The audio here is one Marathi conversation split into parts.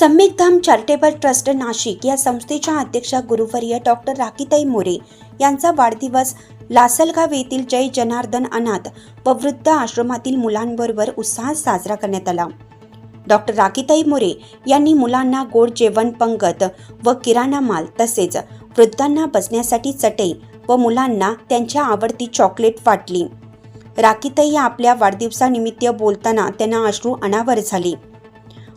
धाम चॅरिटेबल ट्रस्ट नाशिक या संस्थेच्या अध्यक्षा गुरुवर्य डॉक्टर राखीताई मोरे यांचा वाढदिवस लासलगाव येथील जय जनार्दन अनाथ व वृद्ध आश्रमातील मुलांबरोबर उत्साहात साजरा करण्यात आला. डॉक्टर राखीताई मोरे यांनी मुलांना गोड जेवण पंगत व किराणा माल तसेच वृद्धांना बसण्यासाठी चटई व मुलांना त्यांच्या आवडती चॉकलेट वाटली. राखीताई या आपल्या वाढदिवसानिमित्त बोलताना त्यांना अश्रू अनावर झाले.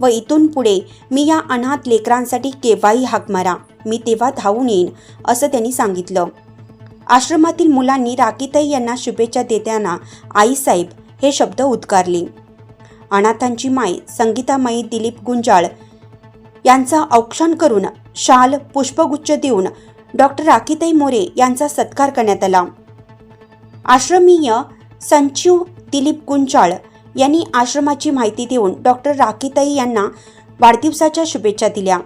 व इथून पुढे मी या अनाथ लेकरांसाठी केव्हाही हाक मारा. मी तेव्हा धावून येईन असं त्यांनी सांगितलं. आश्रमातील मुलांनी राखीताई यांना शुभेच्छा देताना आईसाहेब हे शब्द उद्गारले. अनाथांची माय संगीतामाई दिलीप गुंजाळ यांचा औक्षण करून शाल पुष्पगुच्छ देऊन डॉक्टर राखीताई मोरे यांचा सत्कार करण्यात आला. आश्रमीय संचीव दिलीप गुंजाळ यांनी आश्रमाची माहिती देऊन डॉक्टर राखीताई यांना वाढदिवसाच्या शुभेच्छा दिल्या.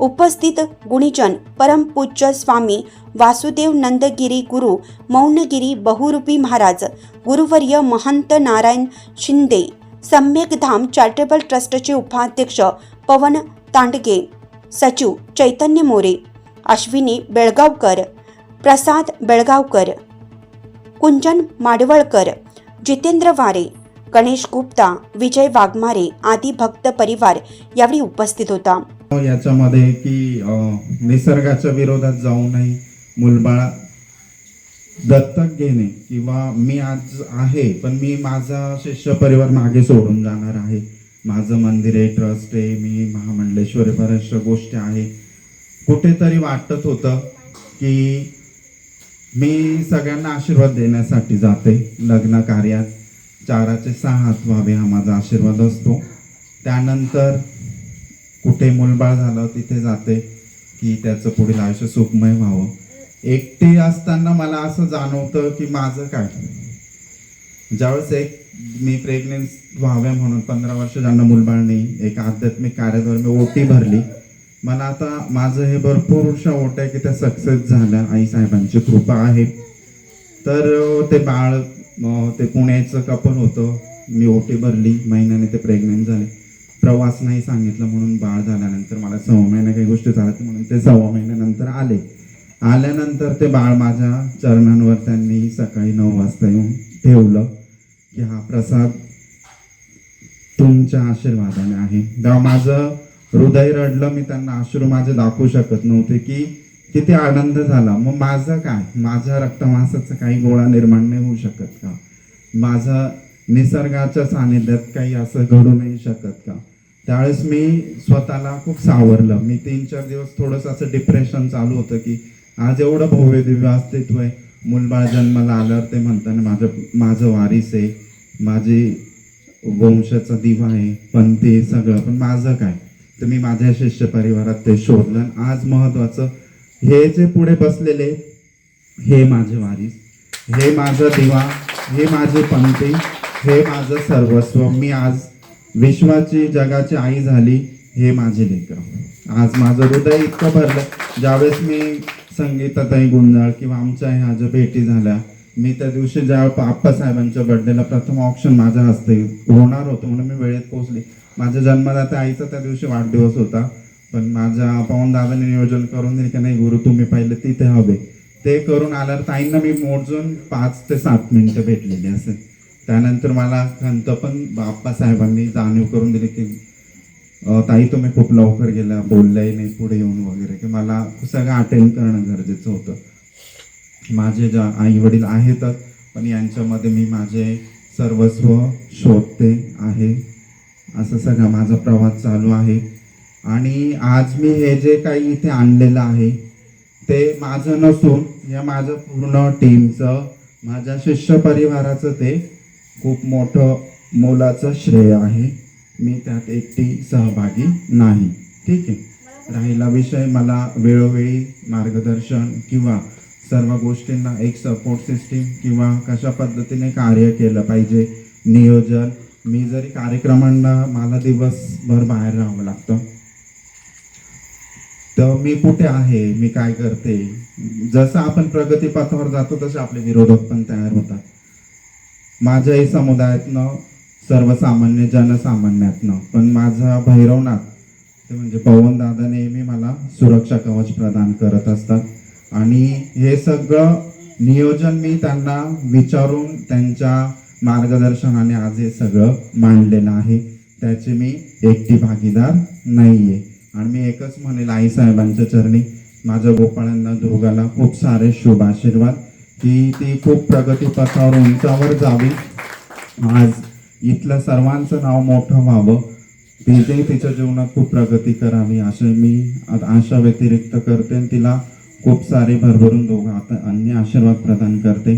उपस्थित गुणीजन परमपूज्य स्वामी वासुदेव नंदगिरी गुरु मौनगिरी बहुरूपी महाराज गुरुवर्य महंत नारायण शिंदे सम्यकधाम चॅरिटेबल ट्रस्टचे उपाध्यक्ष पवन तांडगे सचिव चैतन्य मोरे अश्विनी बेळगावकर प्रसाद बेळगावकर कुंजन माडवळकर जितेंद्र वारे गणेश गुप्ता विजय वाघमारे आदी भक्त परिवार यावेळी उपस्थित होता. याच्यामध्ये की निसर्गाच्या विरोधात जाऊ नये मुलबाळ दत्तक घेणे किंवा मी आज आहे पण मी माझा शिष्य परिवार मागे सोडून जाणार आहे. माझं मंदिर आहे ट्रस्ट आहे मी महामंडलेश्वरी बऱ्याचशा गोष्टी आहे. कुठेतरी वाटत होतं की मी सगळ्यांना आशीर्वाद देण्यासाठी जाते लग्न कार्यात. चाराचे सहा हात व्हावे हा माझा आशीर्वाद असतो. त्यानंतर कुठे मुलबाळ झालं तिथे जाते की त्याचं पुढील आयुष्य सुखमय व्हावं. एकटी असताना मला असं जाणवतं की माझं काय? ज्यावेळेस एक मी प्रेग्नेंट व्हाव्या म्हणून पंधरा वर्ष ज्यांना मुलबाळ नाही एक आध्यात्मिक कार्याद्वारे मी ओटी भरली मला आता माझं हे भरपूर भरपूरशा ओट्या की त्या सक्सेस झाल्या. आई साहेबांची कृपा आहे. तर ते बाळ मग ते पुण्याचं कपल होतं. मी ओटी भरली. महिन्याने ते प्रेग्नेंट झाले. प्रवास नाही सांगितलं म्हणून बाळ झाल्यानंतर मला सव्वा महिना काही गोष्टी झाल्या म्हणून ते सव्वा महिन्यानंतर आले. आल्यानंतर ते बाळ माझ्या चरणांवर त्यांनी सकाळी नऊ वाजता येऊन ठेवलं की हा प्रसाद तुमच्या आशीर्वादाने आहे. तेव्हा माझं हृदय रडलं. मी त्यांना आश्रू माझे दाखवू शकत नव्हते की किती आनंद झाला. मग माझं काय? माझ्या रक्तमासाचा काही गोळा निर्माण नाही होऊ शकत का? माझं निसर्गाच्या सानिध्यात काही असं घडू नाही शकत का? त्यावेळेस मी स्वतःला खूप सावरलं. मी तीन चार दिवस थोडंसं असं डिप्रेशन चालू होतं की आज एवढं भव्य दिव्य अस्तित्व आहे. मुलबाळ जन्माला आल्यावर ते म्हणताना माझं माझं वारीस आहे. माझी वंशाचा दिवा आहे. पण ते सगळं पण माझं काय? तर मी माझ्या शिष्य परिवारात ते शोधलं. आज महत्वाचं हे जे पुढे बसलेले हे माझे वारीस हे माझं दिवा हे माझे पंथी हे माझं सर्वस्व मी आज विश्वाची जगाची आई झाली हे माझे लेकर. आज माझं हृदय इतकं भरलं ज्यावेळेस मी संगीतातही गुंजाळ किंवा आमच्या ह्या ज्या भेटी झाल्या मी त्या दिवशी ज्या आप्पासाहेबांच्या बर्थडेला प्रथम ऑप्शन माझ्या हस्ते होणार होतं म्हणून मी वेळेत पोहोचले. माझ्या जन्मदात्या आईचा त्या दिवशी वाढदिवस होता. पण माझ्या पवन दादाने नियोजन करून दिले की नाही गुरु तुम्ही पहिले तिथे हवे. ते करून आल्यावर ताईंना मी मोजून पाच ते सात मिनटं भेटलेली असेल त्यानंतर मला खंत पण बाप्पा साहेबांनी जाणीव करून दिली की ताई तुम्ही खूप लवकर गेला बोललाही नाही पुढे येऊन वगैरे. की मला सगळं अटेंड करणं गरजेचं होतं. माझे ज्या आई वडील आहेतच पण यांच्यामध्ये मी माझे सर्वस्व शोधते आहे. असं सगळं माझा प्रवास चालू आहे. आणि आज मी हे जे काही इथे आणलेलं आहे ते माझं नसून या माझं पूर्ण टीमचं माझ्या शिष्य परिवाराचं ते खूप मोठं मोलाचं श्रेय आहे. मी त्यात एकटी सहभागी नाही. ठीक आहे? राहिला विषय मला वेळोवेळी मार्गदर्शन किंवा सर्व गोष्टींना एक सपोर्ट सिस्टीम किंवा कशा पद्धतीने कार्य केलं पाहिजे नियोजन. मी जरी कार्यक्रमांना मला दिवसभर बाहेर राहावं लागतं तर मी कुठे आहे? मी काय करते? जसं आपण प्रगतीपथावर जातो तसे आपले विरोधक पण तयार होतात. माझ्याही समुदायातनं सर्वसामान्य जनसामान्यातनं पण माझा भैरवनाथ ते म्हणजे पवन दादा नेहमी मला सुरक्षा कवच प्रदान करत असतात. आणि हे सगळं नियोजन मी त्यांना विचारून त्यांच्या मार्गदर्शनाने आज हे सगळं मांडलेलं आहे. त्याचे मी एकटी भागीदार नाहीये. आणि मी एकच म्हणेल आई साहेबांच्या चरणी माझ्या गोपाळांना दुर्गाला खूप सारे शुभ आशीर्वाद. की ती खूप प्रगतीपथावर उंचावर जावी. आज इथलं सर्वांचं नाव मोठं व्हावं. तिथे तिच्या जीवनात खूप प्रगती करावी असे मी आशा व्यतिरिक्त करते आणि तिला खूप सारे भरभरून दोघं आता अन्य आशीर्वाद प्रदान करते.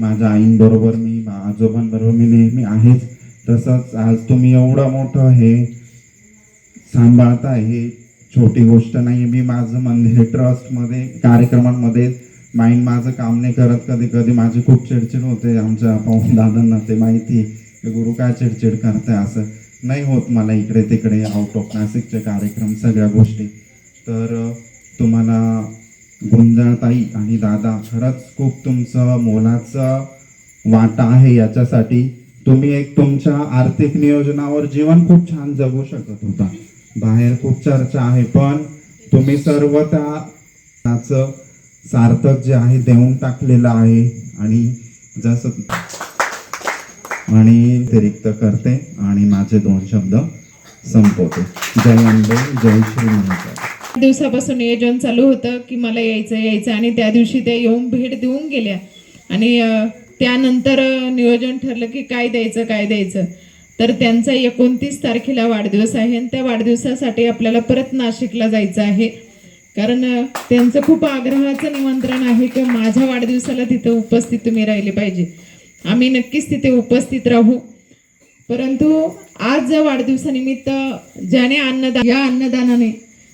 माझ्या आईंबरोबर मी आजोबांबरोबर मी नेहमी आहेच. तसंच आज तुम्ही एवढं मोठं हे सांभाळताय हे छोटी गोष्ट नाही मी माझं मंदिर ट्रस्टमध्ये कार्यक्रमांमध्ये माइंड माझं काम नाही करत. कधी कधी माझी खूप चिडचिड होते. आमच्या पाहून दादांना ते माहिती की गुरु काय चिडचिड करते असं. नाही होत मला इकडे तिकडे आउट ऑफ नाशिकचे कार्यक्रम सगळ्या गोष्टी. तर तुम्हाला गुंजाळताई आणि दादा खरंच खूप तुमचं मोलाचं वाटा आहे याच्यासाठी. तुम्ही एक तुमच्या आर्थिक नियोजनावर जीवन खूप छान जगू शकत होता. बाहेर खूप चर्चा आहे पण तुम्ही सर्व त्याचं सार्थक जे आहे देऊन टाकलेलं आहे. आणि जसं आणि अतिरिक्त करते आणि माझे दोन शब्द संपवते. जय अंबे जय श्री महाराज दिवसापासून नियोजन चालू होतं की मला यायचं यायचं आणि त्या दिवशी ते येऊन भेट देऊन गेल्या. आणि त्यानंतर नियोजन ठरलं की काय द्यायचं काय द्यायचं. तर त्यांचा एकोणतीस तारखेला वाढदिवस आहे आणि त्या वाढदिवसासाठी आपल्याला परत नाशिकला जायचं आहे. कारण त्यांचं खूप आग्रहाचं निमंत्रण आहे की माझ्या वाढदिवसाला तिथं उपस्थित तुम्ही राहिले पाहिजे. आम्ही नक्कीच तिथे उपस्थित राहू. परंतु आज ज्या वाढदिवसानिमित्त ज्याने अन्नदान या अन्नदानाने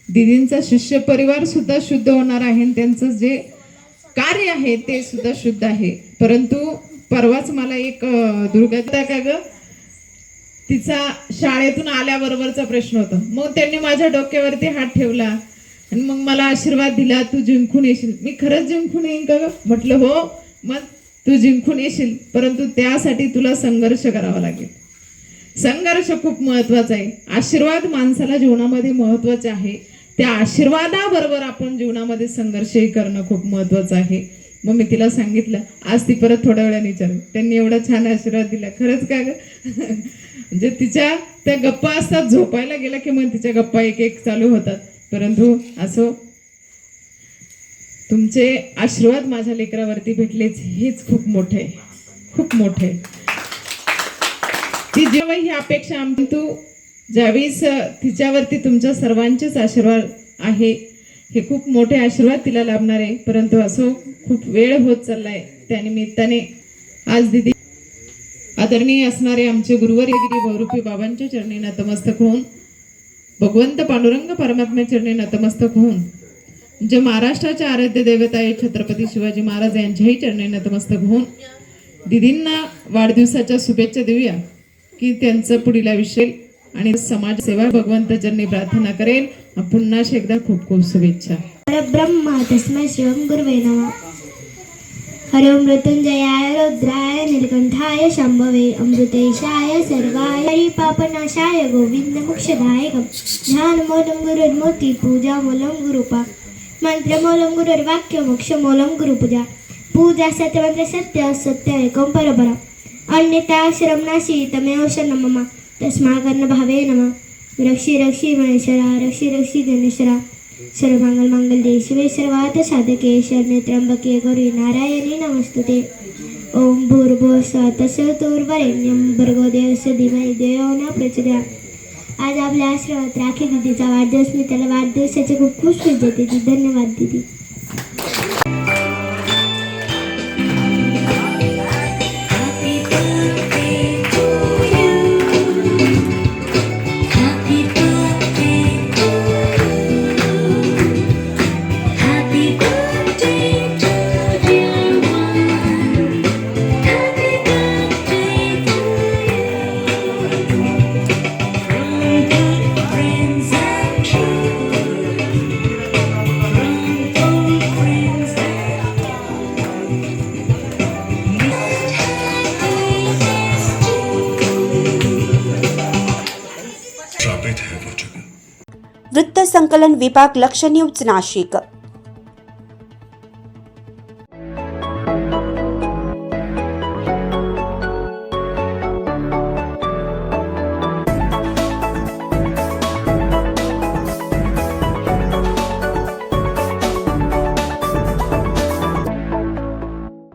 दिदींचा शिष्य परिवार सुद्धा शुद्ध होणार आहे आणि त्यांचं जे कार्य आहे ते सुद्धा शुद्ध आहे. परंतु परवाच मला एक दुर्गता का गं? तिचा शाळेतून आल्याबरोबरचा प्रश्न होता. मग त्यांनी माझ्या डोक्यावरती हात ठेवला आणि मग मला आशीर्वाद दिला तू जिंकून येशील. मी खरंच जिंकून येईन का म्हटलं हो मग तू जिंकून येशील परंतु त्यासाठी तुला संघर्ष करावा लागेल. संघर्ष खूप महत्त्वाचा आहे. आशीर्वाद माणसाला जीवनामध्ये महत्त्वाचे आहे. त्या आशीर्वादाबरोबर आपण जीवनामध्ये संघर्षही करणं खूप महत्वाचं आहे. मग मी तिला सांगितलं आज ती परत थोड्या वेळाने विचार त्यांनी एवढा छान आशीर्वाद दिला. खरंच का ग? म्हणजे तिच्या त्या गप्पा असतात झोपायला गेला की मग तिच्या गप्पा एक एक चालू होतात. परंतु असो तुमचे आशीर्वाद माझ्या लेकरावरती भेटलेच हेच खूप मोठे खूप मोठे ती जेव्हा ही अपेक्षा आम तू ज्यावेळेस तिच्यावरती तुमच्या सर्वांचेच आशीर्वाद आहे हे खूप मोठे आशीर्वाद तिला लाभणार आहे. परंतु असो खूप वेळ होत चाललाय. त्यानिमित्ताने आज दिदी आदरणीय असणारे आमचे गुरुवर्यगिरी बहुरूपी बाबांच्या चरणी नतमस्तक होऊन भगवंत पांडुरंग परमात्म्या चरणी नतमस्तक होऊन जे महाराष्ट्राच्या आराध्य देवता आहे छत्रपती शिवाजी महाराज यांच्याही चरणी नतमस्तक होऊन दिदींना वाढदिवसाच्या शुभेच्छा देऊया की त्यांचं पुढील आयुष्य आणि समाज सेवा भगवंत चरणी प्रार्थना करेल. पुन्हा एकदा खूप खूप शुभेच्छा. परब्रह्म तस्मै शिवम गुरुवे नमः. हरि मृत्युंजयाय रुद्राय निर्गंधाय शंभवे अमृतेशाय सर्वाय हरिपापनाशाय गोविंद मोक्षदायकं ध्यानमूलं गुरुर्मूर्ति पूजामूलं गुरुपा। मंत्रमूलं गुरुर्वाक्य मोक्षमूलं गुरुपूजा। पूजा सत्यमंत्र सत्य सत्य एकं परपरा अन्यथा श्रमणाशी तमेव शरणं मम। तस्माकर्ण भावे नमः। रक्षी रक्षी महेश्वरा रक्षी रक्षी गणेश्वरा सर्व मंगल शिवे सर्वात साधके शरणे त्र्यंबके गौरी नारायणी नमस्तुते। ओम भूर्भुव तसतुर्वरेण्यम भर्गो देवस धीमहि देव न प्रचोदयात् आज आपल्या आश्रमात राखी दिदीचा वाढदिवस मी त्याला वाढदिवसाचे खूप खूप शुभेच्छा देते. धन्यवाद दिदी। वृत्त संकलन विभाग लक्ष न्यूज नाशिक।